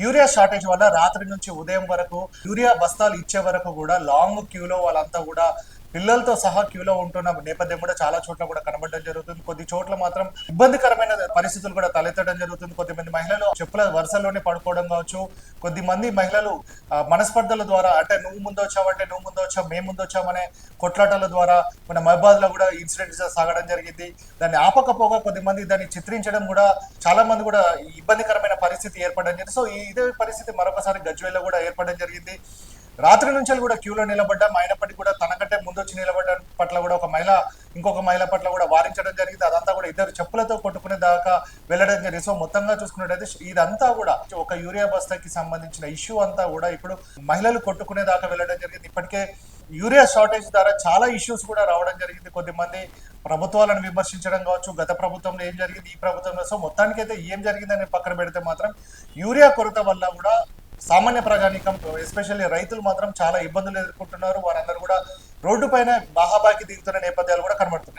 Urea shortage వల్ల రాత్రి నుంచి ఉదయం వరకు యూరియా బస్తాలు ఇచ్చే వరకు కూడా లాంగ్ క్యూలో వాళ్ళంతా కూడా పిల్లలతో సహా క్యూలో ఉంటున్న నేపథ్యం కూడా చాలా చోట్ల కూడా కనబడడం జరుగుతుంది. కొద్ది చోట్ల మాత్రం ఇబ్బందికరమైన పరిస్థితులు కూడా తలెత్తడం జరుగుతుంది. కొద్దిమంది మహిళలు చెప్పుల వరుసల్లోనే పడుకోవడం కావచ్చు. కొద్ది మంది మహిళలు మనస్పర్ధల ద్వారా అంటే నువ్వు ముందు వచ్చావంటే నువ్వు ముందు వచ్చావు మేము ముందు వచ్చామనే కొట్లాటల ద్వారా మన మహబాద్లో కూడా ఇన్సిడెంట్స్ సాగడం జరిగింది. దాన్ని ఆపకపోగా కొద్ది మంది దాన్ని చిత్రించడం కూడా చాలా మంది కూడా ఇబ్బందికరమైన పరిస్థితి ఏర్పడడం జరిగింది. సో ఇదే పరిస్థితి మరొకసారి గజ్వేల్లో కూడా ఏర్పడడం జరిగింది. రాత్రి నుంచి కూడా క్యూలో నిలబడ్డాం. అయినప్పటికీ కూడా తనకంటే ముందు వచ్చి పట్ల కూడా ఒక మహిళ ఇంకొక మహిళ పట్ల కూడా వారించడం జరిగింది. అదంతా కూడా ఇద్దరు చెప్పులతో కొట్టుకునే దాకా వెళ్ళడం జరిగింది. సో మొత్తంగా చూసుకున్నట్టయితే ఇదంతా కూడా ఒక యూరియా బస్తాకి సంబంధించిన ఇష్యూ అంతా కూడా ఇప్పుడు మహిళలు కొట్టుకునే దాకా వెళ్ళడం జరిగింది. ఇప్పటికే యూరియా షార్టేజ్ ద్వారా చాలా ఇష్యూస్ కూడా రావడం జరిగింది. కొద్దిమంది ప్రభుత్వాలను విమర్శించడం కావచ్చు గత ప్రభుత్వంలో ఏం జరిగింది ఈ ప్రభుత్వంలో సో మొత్తానికైతే ఏం జరిగిందని పక్కన పెడితే మాత్రం యూరియా కొరత వల్ల కూడా సామాన్య ప్రజానికం ఎస్పెషల్లీ రైతులు మాత్రం చాలా ఇబ్బందులు ఎదుర్కొంటున్నారు. వారందరూ కూడా రోడ్డు పైన బాహాబాకి దిగుతున్న నేపథ్యాలు కూడా కనబడుతున్నాయి.